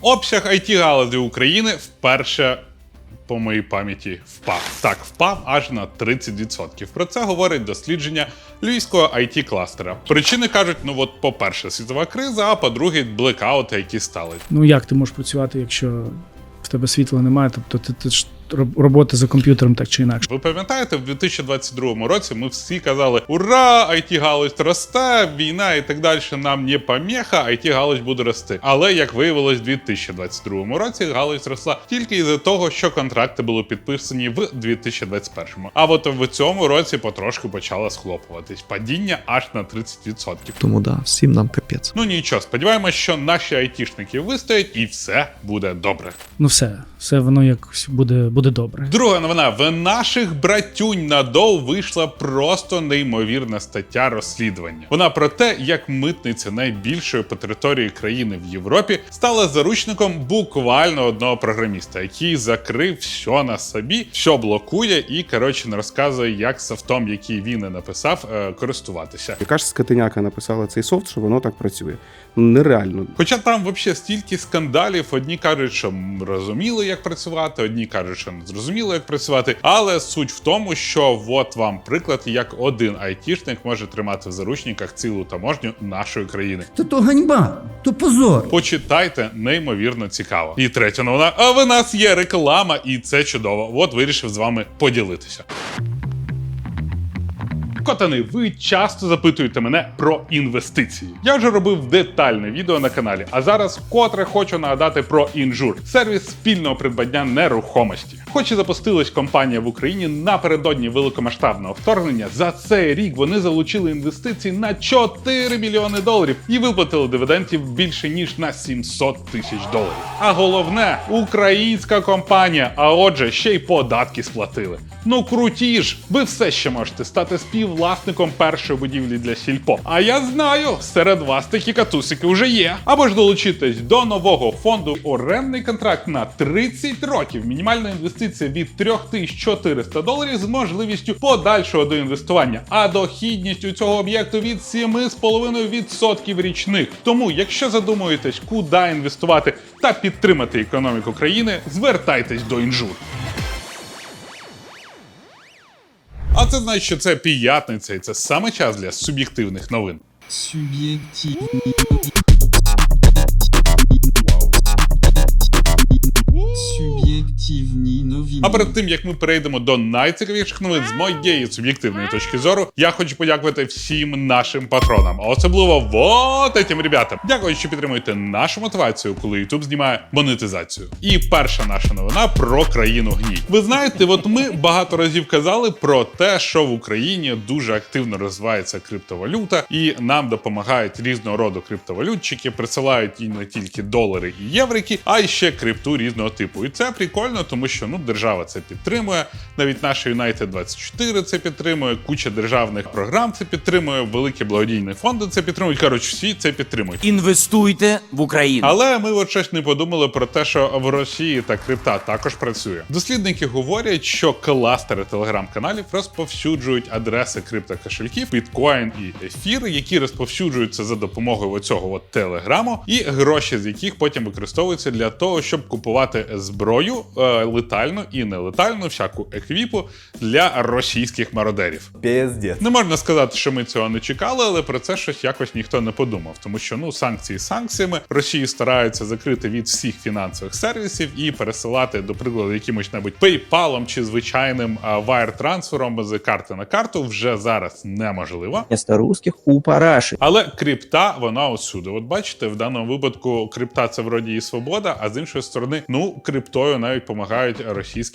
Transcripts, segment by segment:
Обсяг it галузі України вперше. По моїй пам'яті впав. Так, впав аж на 30%. Про це говорить дослідження львівського it кластера. Причини кажуть: ну от, по-перше, світова криза, а по-друге, блекаути, які стали. Ну як ти можеш працювати, якщо в тебе світла немає? Тобто ти, ти ж роб- робота за комп'ютером так чи інакше. Ви пам'ятаєте, в 2022 році ми всі казали: Ура! it галузь росте, війна і так далі. Нам не помеха, it галузь буде рости. Але як виявилось, в 2022 році галузь росла тільки із-за того, що контракти були підписані в 2021. А от в цьому році потрошку почало схлопуватись. Падіння аж на 30%. Тому да, всім нам капець. Ну нічого, сподіваємось, що наші айтішники вистоять і все буде добре. Ну все, все воно якось буде, буде добре. Друга новина: в наших братюнь на Доу вийшла просто неймовірна стаття розслідування. Вона про те, як митниця найбільшої по території країни в Європі стала заручником буквально одного програміста, який закрив все на собі, все блокує і коротше не розказує, як софтом, який він і написав, е, користуватися. Яка ж скотиняка написала цей софт, що воно так працює? Ну нереально. Хоча там взагалі стільки скандалів, одні кажуть, що розуміли, як працювати, одні кажуть, що не зрозуміло, як працювати. Але суть в тому, що от вам приклад, як один айтішник може тримати в заручниках цілу таможню нашої країни. Та то ганьба, то позор. Почитайте, неймовірно цікаво. І третя новина. А в нас є реклама, і це чудово. От вирішив з вами поділитися. Котани, ви часто запитуєте мене про інвестиції. Я вже робив детальне відео на каналі, а зараз вкотре хочу нагадати про інжур сервіс спільного придбання нерухомості. Хоч і запустилась компанія в Україні напередодні великомасштабного вторгнення, за цей рік вони залучили інвестицій на 4 мільйони доларів і виплатили дивідендів більше ніж на 700 тисяч доларів. А головне, українська компанія, а отже, ще й податки сплатили. Ну круті ж! Ви все ще можете стати співвласником першої будівлі для сільпо. А я знаю, серед вас такі катусики вже є. Або ж долучитись до нового фонду орендний контракт на 30 років. Мінімальна інвестиція від 3400 доларів з можливістю подальшого доінвестування, а дохідність у цього об'єкту від 7,5% річних. Тому, якщо задумуєтесь, куди інвестувати та підтримати економіку країни, звертайтесь до інжур. А це значить, що це п'ятниця, і це саме час для суб'єктивних новин. Суб'єктивні А перед тим як ми перейдемо до найцікавіших новин з моєї суб'єктивної точки зору, я хочу подякувати всім нашим патронам, а особливо вот этим ребятам. Дякую, що підтримуєте нашу мотивацію, коли YouTube знімає монетизацію. І перша наша новина про країну гній. Ви знаєте, от ми багато разів казали про те, що в Україні дуже активно розвивається криптовалюта, і нам допомагають різного роду криптовалютчики, присилають і не тільки долари і єврики, а й ще крипту різного типу. І це прикольно, тому що ну держава це підтримує. Навіть наша United 24 це підтримує, куча державних програм це підтримує, великі благодійні фонди це підтримують. Коротше, всі це підтримують. Інвестуйте в Україну. Але ми от щось не подумали про те, що в Росії та крипта також працює. Дослідники говорять, що кластери телеграм-каналів розповсюджують адреси криптокошельків, біткоін і ефір, які розповсюджуються за допомогою оцього от телеграму, і гроші з яких потім використовуються для того, щоб купувати зброю е, летальну і нелетальну, всяку еквіпу для російських мародерів. Пиздец. Не можна сказати, що ми цього не чекали, але про це щось якось ніхто не подумав. Тому що ну санкції санкціями Росії стараються закрити від всіх фінансових сервісів і пересилати, до прикладу, якимось небудь PayPal чи звичайним вайр трансфером з карти на карту вже зараз неможливо. вместо русских у параши. Але крипта, вона усюди. От бачите, в даному випадку крипта це вроді і свобода, а з іншої сторони, ну криптою навіть допомагають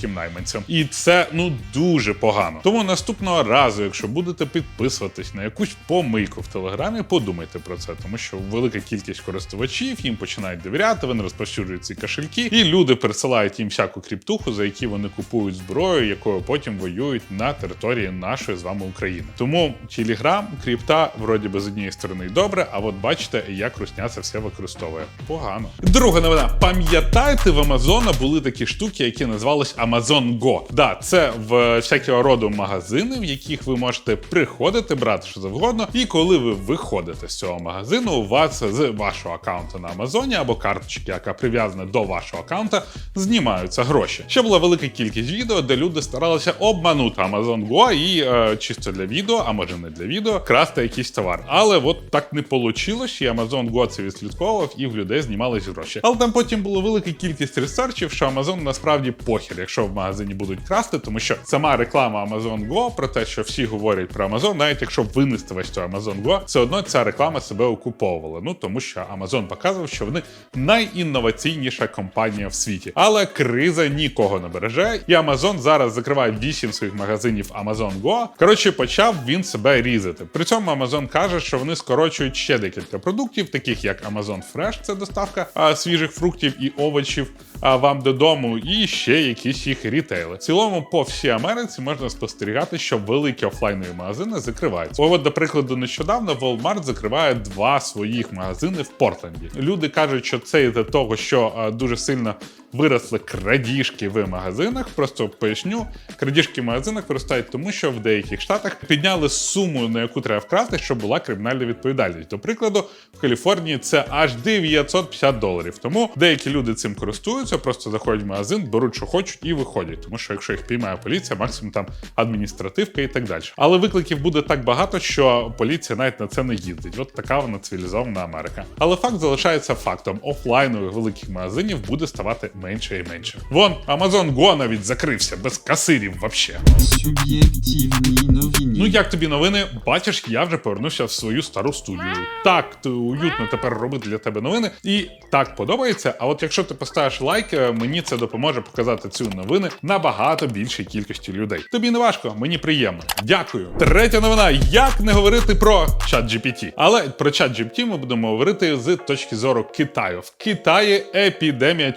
російським найманцям. І це ну дуже погано. Тому наступного разу, якщо будете підписуватись на якусь помийку в телеграмі, подумайте про це, тому що велика кількість користувачів їм починають довіряти, вони розповсюджують ці кошельки, і люди пересилають їм всяку кріптуху, за які вони купують зброю, якою потім воюють на території нашої з вами України. Тому Телеграм, крипта, вроді би з однієї сторони добре, а от бачите, як русня це все використовує. Погано. Друга новина. Пам'ятаєте, в Амазона були такі штуки, які називались Amazon Go. Да, це в всякого роду магазини, в яких ви можете приходити, брати що завгодно. І коли ви виходите з цього магазину, у вас з вашого аккаунту на Амазоні або карточки, яка прив'язана до вашого аккаунта, знімаються гроші. Ще була велика кількість відео, де люди старалися обманути Amazon Go і е, чисто для відео, а може не для відео, красти якийсь товар. Але от так не вийшло, і Amazon Go це відслідковував, і в людей знімались гроші. Але там потім була велика кількість ресерчів, що Amazon насправді похер, якщо в магазині будуть красти, тому що сама реклама Amazon Go про те, що всі говорять про Amazon, навіть якщо винести весь той Amazon Go, все одно ця реклама себе окуповувала. Ну тому що Amazon показував, що вони найінноваційніша компанія в світі. Але криза нікого не береже, і Amazon зараз закриває 8 своїх магазинів Amazon Go. Коротше, почав він себе різати. При цьому Amazon каже, що вони скорочують ще декілька продуктів, таких як Amazon Fresh, це доставка а, свіжих фруктів і овочів а, вам додому, і ще якісь їх рітейли. В цілому, по всій Америці можна спостерігати, що великі офлайнові магазини закриваються. От, до прикладу, нещодавно Walmart закриває два своїх магазини в Портленді. Люди кажуть, що це із-за того, що дуже сильно виросли крадіжки в магазинах. Просто поясню, крадіжки в магазинах виростають тому, що в деяких штатах підняли суму, на яку треба вкрасти, щоб була кримінальна відповідальність. До прикладу, в Каліфорнії це аж 950 доларів. Тому деякі люди цим користуються, просто заходять в магазин, беруть, що хочуть, і виходять. Тому що якщо їх піймає поліція, максимум там адміністративка і так далі. Але викликів буде так багато, що поліція навіть на це не їздить. От така вона цивілізована Америка. Але факт залишається фактом: офлайнових великих магазинів буде ставати менше і менше. Вон Amazon Go навіть закрився без касирів вообще. Суб'єктивні новини. Ну як тобі новини? Бачиш, я вже повернувся в свою стару студію. Так то уютно тепер робити для тебе новини, і так подобається. А от якщо ти поставиш лайк, е, мені це допоможе показати цю новини набагато більшій кількості людей. Тобі не важко, мені приємно. Дякую. Третя новина: як не говорити про ChatGPT. Але про ChatGPT ми будемо говорити з точки зору Китаю. В Китаї епідемія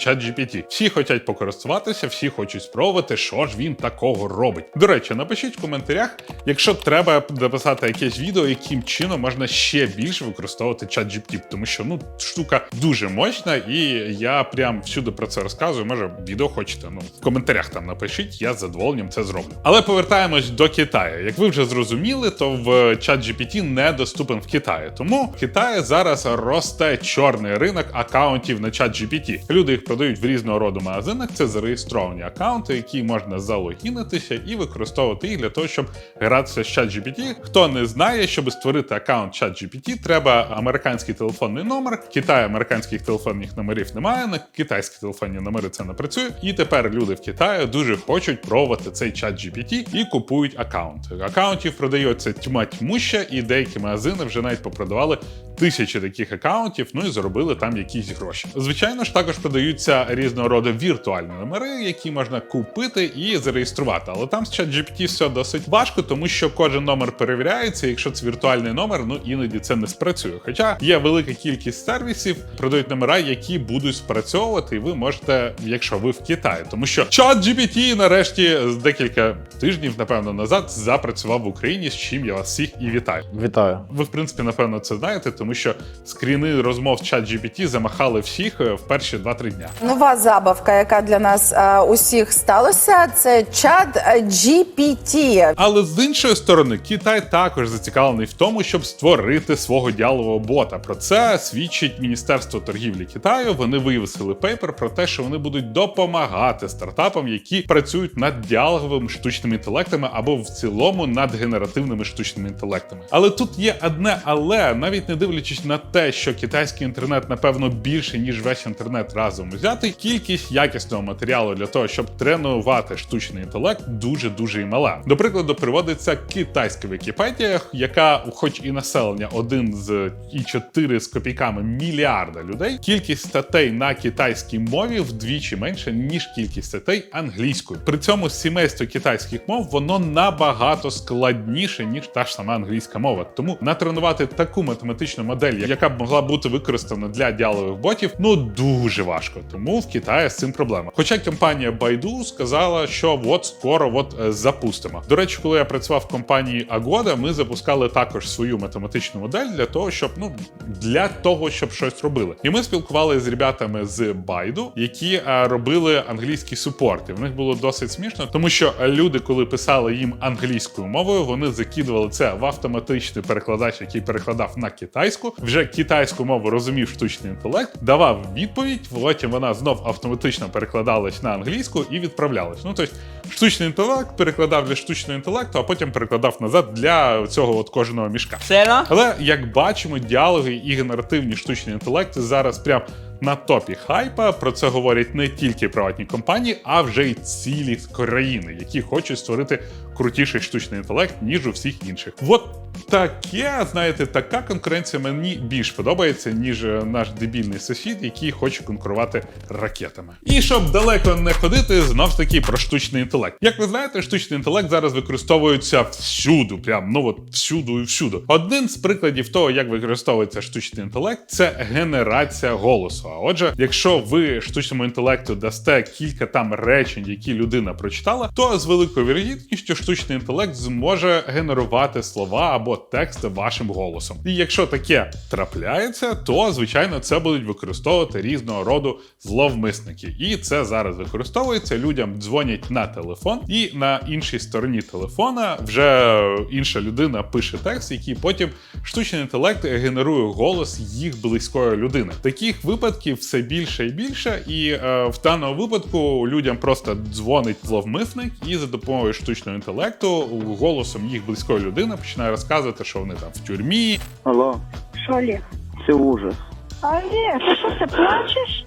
ChatGPT. Всі хочуть покористуватися, всі хочуть спробувати, що ж він такого робить. До речі, напишіть в коментарях, якщо треба записати якесь відео, яким чином можна ще більше використовувати ChatGPT, тому що ну штука дуже мощна, і я прям всюди про це розказую. Може, відео хочете? Ну в коментарях там напишіть, я з задоволенням це зроблю. Але повертаємось до Китаю. Як ви вже зрозуміли, то в ChatGPT недоступен в Китаї. Тому в Китаї зараз росте чорний ринок акаунтів на ChatGPT. Люди їх продають в різного роду магазинах. Це зареєстровані акаунти, які можна залогінитися і використовувати їх для того, щоб гратися з ChatGPT. Хто не знає, щоб створити акаунт ChatGPT, треба американський телефонний номер. В Китаї американських телефонних номерів немає. На китайські телефонні номери це не працює. І тепер люди в Китаї дуже хочуть пробувати цей ChatGPT і купують акаунти. Акаунтів продається тьма тьмуща, і деякі магазини вже навіть попродавали тисячі таких акаунтів, ну і заробили там якісь гроші. Звичайно ж, також продаються різного роду віртуальні номери, які можна купити і зареєструвати. Але там з ChatGPT все досить важко, тому що кожен номер перевіряється. Якщо це віртуальний номер, ну іноді це не спрацює. Хоча є велика кількість сервісів, продають номера, які будуть спрацьовувати, і ви можете, якщо ви в Китаї, тому що ChatGPT нарешті з декілька тижнів, напевно, назад запрацював в Україні, з чим я вас всіх і вітаю. Вітаю. Ви, в принципі, напевно, це знаєте, тому що скріни розмов з ChatGPT замахали всіх е, в перші 2-3 дня. Нова забавка, яка для нас е, усіх сталася, це чат GPT. Але з іншої сторони, Китай також зацікавлений в тому, щоб створити свого діалового бота. Про це свідчить Міністерство торгівлі Китаю. Вони вивісили пейпер про те, що вони будуть допомагати стартапам, які працюють над діалоговими штучними інтелектами або в цілому над генеративними штучними інтелектами. Але тут є одне, але навіть не дивлячись на те, що китайський інтернет напевно більше ніж весь інтернет разом взятий, кількість якісного матеріалу для того, щоб тренувати штучний інтелект, дуже дуже і мала. До прикладу, приводиться китайська Вікіпедія, яка, хоч і населення, один з і 4 з копійками мільярда людей, кількість статей на китайській мові вдвічі менше ніж кількість статей англійською. При цьому сімейство китайських мов воно набагато складніше ніж та ж сама англійська мова. Тому натренувати таку математичну модель, яка б могла бути використана для діалогових ботів, ну дуже важко. Тому в Китаї з цим проблема. Хоча компанія Baidu сказала, що от скоро от е, запустимо. До речі, коли я працював в компанії Agoda, ми запускали також свою математичну модель для того, щоб ну для того, щоб щось робили. І ми спілкувалися з ребятами з Baidu, які е, робили англійський супорт. І в них було досить смішно, тому що люди, коли писали їм англійською мовою, вони закидували це в автоматичний перекладач, який перекладав на китайську. Вже китайську мову розумів штучний інтелект, давав відповідь. Потім вона знов автоматично перекладалась на англійську і відправлялась. Ну тобто, штучний інтелект перекладав для штучного інтелекту, а потім перекладав назад для цього от кожного мішка. Сцена. Але як бачимо, діалоги і генеративні штучні інтелекти зараз прям на топі хайпа. Про це говорять не тільки приватні компанії, а вже й цілі країни, які хочуть створити крутіший штучний інтелект, ніж у всіх інших. От таке, знаєте, така конкуренція мені більш подобається, ніж е, наш дебільний сусід, який хоче конкурувати ракетами. І щоб далеко не ходити, знов ж таки про штучний інтелект. Як ви знаєте, штучний інтелект зараз використовується всюду, прям ну от всюду і всюду. Один з прикладів того, як використовується штучний інтелект, це генерація голосу. А отже, якщо ви штучному інтелекту дасте кілька там речень, які людина прочитала, то з великою вірогідністю штучний інтелект зможе генерувати слова або тексти вашим голосом. І якщо таке трапляється, то звичайно це будуть використовувати різного роду зловмисники. І це зараз використовується. Людям дзвонять на телефон, і на іншій стороні телефона вже інша людина пише текст, який потім штучний інтелект генерує голос їх близької людини. Таких випадків все більше і більше, і е, в даному випадку людям просто дзвонить зловмисник, і за допомогою штучного інтелекту голосом їх близької людини починає розказувати, що вони там в тюрмі, Алло, Що, Олег? це ужас. Олег, ти що, ти плачеш?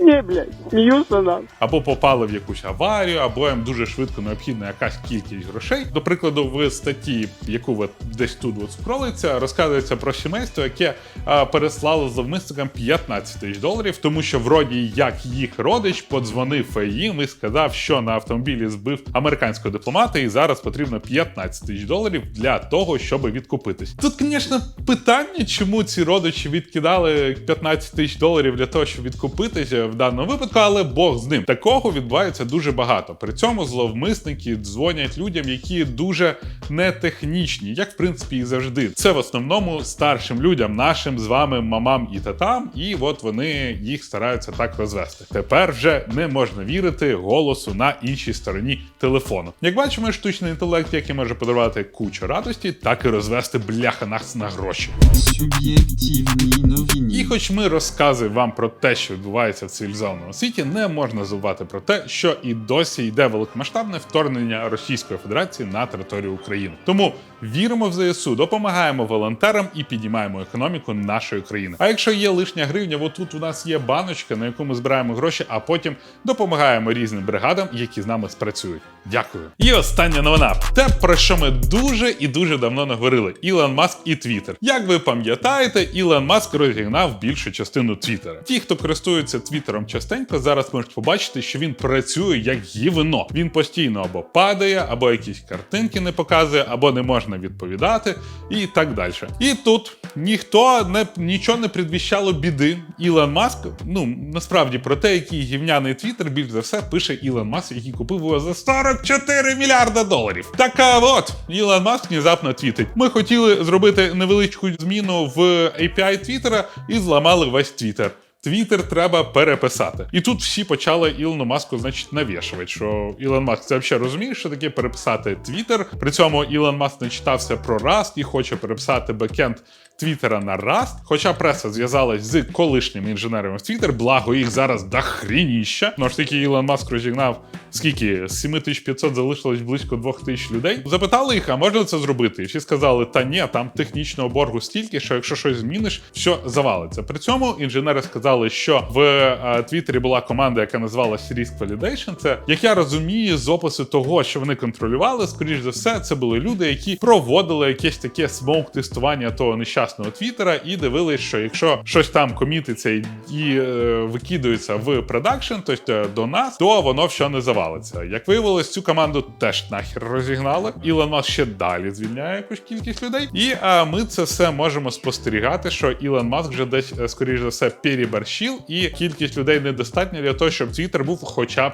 Не, блядь, сміюся нам. або попали в якусь аварію, або їм дуже швидко необхідна якась кількість грошей. До прикладу, в статті, яку ви десь тут от скролиться, розказується про сімейство, яке а, переслало зловмисникам 15 тисяч доларів, тому що вроді як їх родич подзвонив їм і сказав, що на автомобілі збив американського дипломата, і зараз потрібно 15 тисяч доларів для того, щоб відкупитись. Тут, звісно, питання, чому ці родичі відкидали 15 тисяч доларів для того, щоб відкупитися в даному випадку, але Бог з ним. Такого відбувається дуже багато. При цьому зловмисники дзвонять людям, які дуже нетехнічні, як в принципі і завжди. Це в основному старшим людям, нашим з вами мамам і татам, і от вони їх стараються так розвести. Тепер вже не можна вірити голосу на іншій стороні телефону. Як бачимо, штучний інтелект, який може подарувати кучу радості, так і розвести бляха нас на гроші. Суб'єктивні новини. І хоч ми розказуємо вам про те, що відбувається в цивілізованому світі, не можна забувати про те, що і досі йде великомасштабне вторгнення Російської Федерації на територію України. Тому віримо в ЗСУ, допомагаємо волонтерам і піднімаємо економіку нашої країни. А якщо є лишня гривня, отут у нас є баночка, на яку ми збираємо гроші, а потім допомагаємо різним бригадам, які з нами спрацюють. Дякую. І остання новина. Те, про що ми дуже і дуже давно не говорили: Ілон Маск і Твіттер. Як ви пам'ятаєте, Ілон Маск розігнав більшу частину Твіттера. Ті, хто користується Твіттером частенько, зараз можуть побачити, що він працює як гівно. Він постійно або падає, або якісь картинки не показує, або не можна відповідати, і так далі. І тут ніхто не нічого не предвіщало біди. Ілон Маск, ну насправді про те, який гівняний Твіттер більш за все пише Ілон Маск, який купив його за 44 мільярда доларів. Так а от Ілон Маск внезапно твітить. Ми хотіли зробити невеличку зміну в API Твіттера і зламали весь Твіттер. Твіттер треба переписати. І тут всі почали Ілону Маску, значить, навішувати, що Ілон Маск це взагалі розуміє, що таке переписати Твіттер. При цьому Ілон Маск не читався про Rust і хоче переписати бекенд Твіттера на Rust. Хоча преса зв'язалась з колишніми інженерами в Твіттер, благо їх зараз дохрініща. Ну ж таки, Ілон Маск розігнав скільки з 7500 залишилось близько 2000 людей. Запитали їх, а можна це зробити? І всі сказали, та ні, там технічного боргу стільки, що якщо щось зміниш, все завалиться. При цьому інженери сказали, що в е, Твіттері була команда, яка називалась Risk Validation. Це як я розумію, з опису того, що вони контролювали, скоріш за все, це були люди, які проводили якесь таке смоук тестування того нещасного сучасного Твіттера і дивились, що якщо щось там комітиться і, е, викидується в продакшн, тобто до нас, то воно все не завалиться. Як виявилось, цю команду теж нахер розігнали. Ілон Маск ще далі звільняє якусь кількість людей. І а, ми це все можемо спостерігати, що Ілон Маск вже десь, е, скоріш за все, переборщив, і кількість людей недостатня для того, щоб Твіттер був хоча б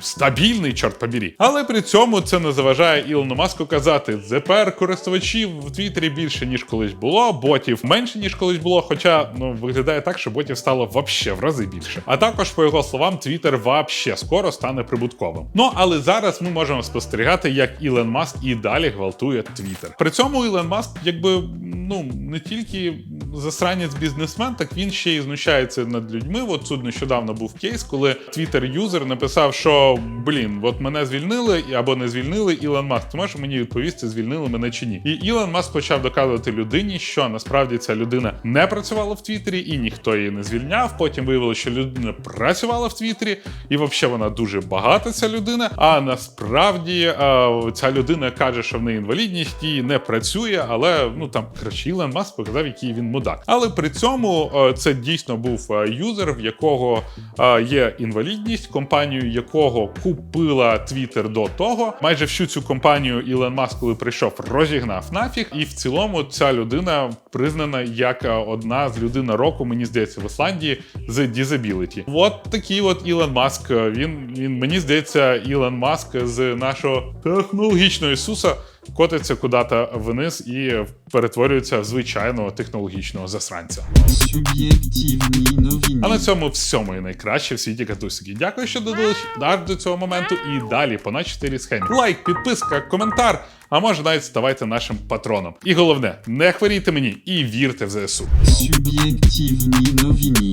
стабільний, чорт побірі. Але при цьому це не заважає Ілону Маску казати: тепер користувачів в Твіттері більше ніж колись було, ботів менше ніж колись було. Хоча ну виглядає так, що ботів стало вообще в рази більше. А також, по його словам, Твіттер вообще скоро стане прибутковим. Ну але зараз ми можемо спостерігати, як Ілон Маск і далі гвалтує Твіттер. При цьому Ілон Маск, якби ну не тільки засранець бізнесмен, так він ще й знущається над людьми. От тут нещодавно був кейс, коли Твіттер юзер написав, що блін, от мене звільнили або не звільнили Ілон Маск. Ти можеш мені відповісти, звільнили мене чи ні? І Ілон Маск почав доказувати людині, що насправді ця людина не працювала в Твіттері і ніхто її не звільняв. Потім виявилося, що людина працювала в Твіттері, і взагалі вона дуже багата, ця людина. А насправді е, ця людина каже, що в неї інвалідність і не працює, але ну там коротше, Ілон Маск показав, який він мудак. Але при цьому е, це дійсно був е, юзер, в якого є інвалідність, компанію якого купила Твіттер до того. Майже всю цю компанію Ілон Маск, коли прийшов, розігнав нафіг. І в цілому ця людина признана як е, одна з людин року, мені здається, в Ісландії з Disability. От такий от Ілон Маск. Він, він мені здається, Ілон Маск з нашого технологічного Ісуса котиться куди-то вниз і перетворюється в звичайного технологічного засранця. Новини. А на цьому всьому і найкраще в світі катусики. Дякую, що додались аж до цього моменту. І далі по на 4 схемі. Лайк, підписка, коментар. А може навіть ставайте нашим патроном. І головне, не хворійте мені і вірте в ЗСУ. Суб'єктивні новини.